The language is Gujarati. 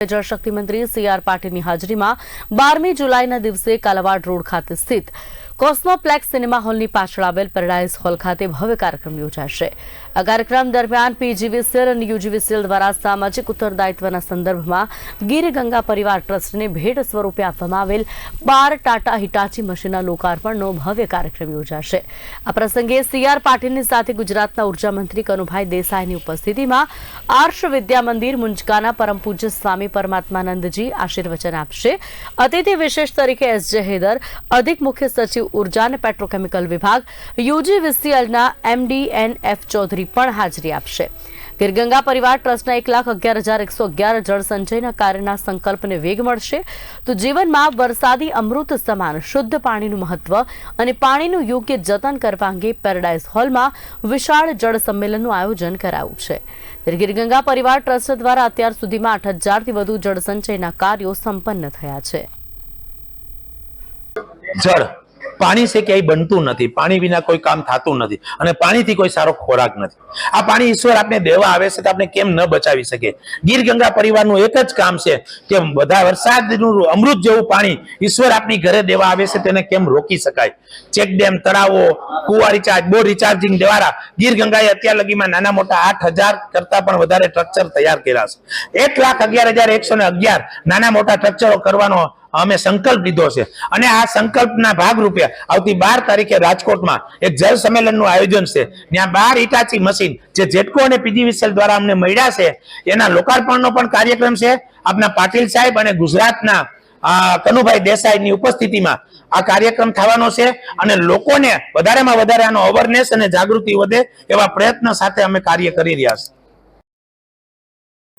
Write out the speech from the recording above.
જળશક્તિ મંત્રી સી આર પાટીલની હાજરીમાં બારમી જુલાઈના દિવસે કાલાવાડ રોડ ખાતે સ્થિત કોસ્મોપ્લેક્સ સિનેમા હોલની પાછળ આવેલ પેરાડાઇઝ હોલ ખાતે ભવ્ય કાર્યક્રમ યોજાશે. આ કાર્યક્રમ દરમિયાન પીજીવીસીએલ અને યુજીવીસીએલ દ્વારા સામાજિક ઉત્તરદાયિત્વના સંદર્ભમાં ગીર ગંગા પરિવાર ટ્રસ્ટને ભેટ સ્વરૂપે આપવામાં આવેલ બાર ટાટા હિટાચી મશીનના લોકાર્પણનો ભવ્ય કાર્યક્રમ યોજાશે. આ પ્રસંગે સીઆર પાટીલની સાથે ગુજરાતના ઊર્જા મંત્રી કનુભાઈ દેસાઈની ઉપસ્થિતિમાં આર્ષ વિદ્યા મંદિર, મુંજકાના પરમ પૂજ્ય સ્વામી પરમાત્માનંદજી આશીર્વચન આપશે. અતિથિ વિશેષ તરીકે એસ. જે. હેદર, અધિક મુખ્ય સચિવ ઊર્જા અને પેટ્રોકેમિકલ વિભાગ યુજીવીસીએલના એમડી એન એફ ચૌધરી પણ હાજરી આપશે. ગીરગંગા પરિવાર ટ્રસ્ટના એક લાખ અગિયાર હજાર એકસો અગિયાર જળ કાર્યના સંકલ્પને વેગ મળશે. તો જીવનમાં વરસાદી અમૃત સમાન, શુદ્ધ પાણીનું મહત્વ અને પાણીનું યોગ્ય જતન કરવા અંગે પેરાડાઇઝ હોલમાં વિશાળ જળ સંમેલનનું આયોજન કરાયું છે. ગીરગંગા પરિવાર ટ્રસ્ટ દ્વારા અત્યાર સુધીમાં આઠ હજારથી વધુ જળસંચયના કાર્યો સંપન્ન થયા છે. પાણી છે ક્યાંય બનતું નથી, પાણી વિના કોઈ કામ થતું નથી અને પાણીથી કોઈ સારો ખોરાક નથી. આ પાણી ઈશ્વર આપણે દેવા આવે છે તો આપણે કેમ ન બચાવી શકીએ? ગીર ગંગા પરિવારનું એક જ કામ છે કે બધા વરસાદનું અમૃત જેવું પાણી ઈશ્વર આપણી ઘરે દેવા આવે છે તેને કેમ રોકી શકાય? ચેક ડેમ, તળાવો, કુવા રિચાર્જ, બોર રિચાર્જિંગ દ્વારા ગીર ગંગાએ અત્યાર લગીમાં નાના મોટા આઠ હજાર કરતા પણ વધારે સ્ટ્રક્ચર તૈયાર કર્યા છે. એક લાખ અગિયાર હજાર એકસો ને અગિયાર નાના મોટા સ્ટ્રક્ચરો કરવાનો અમે સંકલ્પ લીધો છે. અને આ સંકલ્પના ભાગરૂપે આવતી બાર તારીખે રાજકોટમાં એક જળ સંમેલનનું આયોજન છે. ત્યાં બાર ઇટાચી મશીન જે જેટકો અને પીજીવીસીએલ દ્વારા અમને મળ્યા છે, એના લોકાર્પણનો પણ કાર્યક્રમ છે. આપના પાટીલ સાહેબ અને ગુજરાતના કનુભાઈ દેસાઈની ઉપસ્થિતિમાં આ કાર્યક્રમ થવાનો છે અને લોકોને વધારેમાં વધારે આનો અવેરનેસ અને જાગૃતિ વધે એવા પ્રયત્ન સાથે અમે કાર્ય કરી રહ્યા છીએ.